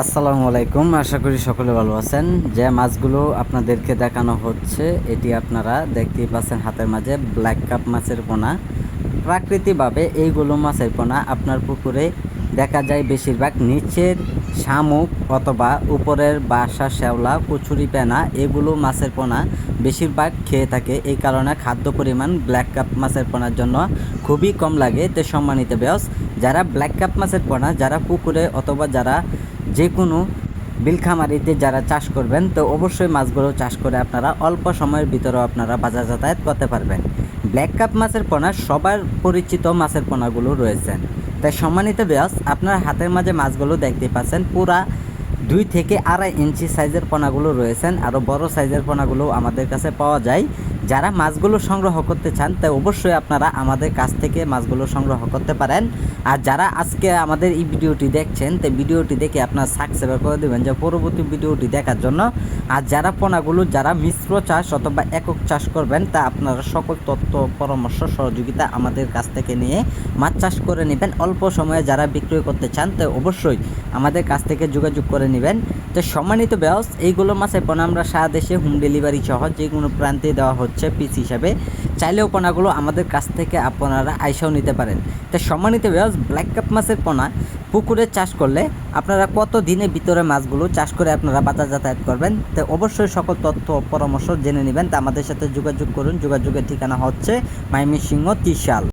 আসসালামু আলাইকুম, আশা করি সকলে ভালো আছেন। যে মাছগুলো আপনাদেরকে দেখানো হচ্ছে, এটি আপনারা দেখতেই পাচ্ছেন হাতের মাঝে ব্ল্যাক কাপ মাছের পোনা। প্রাকৃতিকভাবে এইগুলো মাছের পোনা আপনার পুকুরে দেখা যায় বেশিরভাগ নিচের শামুক অথবা উপরের বাসা শ্যাওলা কচুরি, পেনা এগুলো মাছের পোনা বেশিরভাগ খেয়ে থাকে। এই কারণে খাদ্য পরিমাণ ব্ল্যাক কাপ মাছের পোনার জন্য খুবই কম লাগে, তো সম্মানিত বেয়স যারা ব্ল্যাক কাপ মাছের পোনা, যারা পুকুরে অথবা যারা যে কোনো বিলখামারিতে যারা চাষ করবেন, তো অবশ্যই মাছগুলো চাষ করে আপনারা অল্প সময়ের ভিতরেও আপনারা বাজার যাতায়াত করতে পারবেন। ব্ল্যাক কাপ মাছের পোনা সবার পরিচিত মাছের পোনাগুলো রয়েছেন তাই সম্মানিত ব্যাস আপনার হাতের মাঝে মাছগুলো দেখতে পাচ্ছেন, পুরা দুই থেকে আড়াই ইঞ্চি সাইজের পোনাগুলো রয়েছেন আরও বড় সাইজের পোনাগুলো আমাদের কাছে পাওয়া যায়। যারা মাছগুলো সংগ্রহ করতে চান, তাই অবশ্যই আপনারা আমাদের কাছ থেকে মাছগুলো সংগ্রহ করতে পারেন। আর যারা আজকে আমাদের এই ভিডিওটি দেখছেন, তো ভিডিওটি দেখে আপনার সাবস্ক্রাইব করে দেবেন যে পরবর্তী ভিডিওটি দেখার জন্য। আর যারা পোনাগুলো, যারা মিশ্র চাষ অথবা একক চাষ করবেন, তা আপনারা সকল তথ্য, পরামর্শ, সহযোগিতা আমাদের কাছ থেকে নিয়ে মাছ চাষ করে নেবেন। অল্প সময়ে যারা বিক্রয় করতে চান, তো অবশ্যই আমাদের কাছ থেকে যোগাযোগ করে নেবেন। তো সম্মানিত ব্যবস এইগুলো মাছের পোনা আমরা সারা দেশে হোম ডেলিভারি সহ যে কোনো প্রান্তে দেওয়া হচ্ছে পিস হিসাবে। চাইলেও পোনাগুলো আমাদের কাছ থেকে আপনারা আইসাও নিতে পারেন। তো সম্মানিত ব্যবস ব্ল্যাক কাপ মাছের পোনা পুকুরে চাষ করলে আপনারা কত দিনে ভিতরে মাছগুলো চাষ করে আপনারা বাজার যাতায়াত করবেন? তো অবশ্যই সকল তথ্য পরামর্শ জেনে নেবেন। তা আমাদের সাথে যোগাযোগ করুন। যোগাযোগের ঠিকানা হচ্ছে মাইমি সিংহ ত্রিশাল।